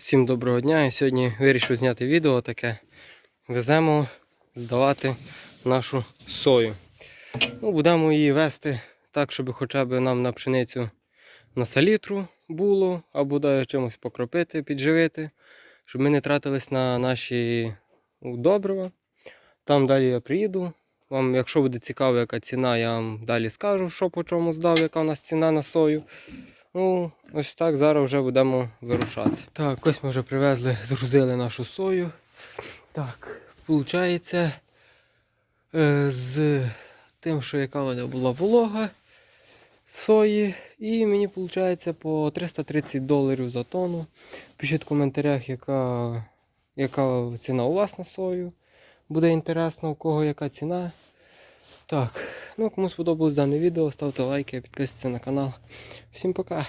Всім доброго дня. Сьогодні вирішив зняти відео таке. Веземо здавати нашу сою. Ну, будемо її вести так, щоб хоча б нам на пшеницю на салітру було, або да, чимось покропити, підживити, щоб ми не тратились на наші ну, добрива. Там далі я приїду. Вам, якщо буде цікаво, яка ціна, я вам далі скажу, що по чому здав, яка у нас ціна на сою. Ну, ось так зараз вже будемо вирушати. Так, ось ми вже привезли, згрузили нашу сою. Так, виходить, е, з тим, що яка вона була волога сої, і мені виходить по 330 доларів за тонну. Пишіть в коментарях, яка, яка ціна у вас на сою. Буде інтересно, у кого яка ціна. Так, ну кому сподобалось дане відео, ставте лайки, підписуйтесь на канал. Всім пока!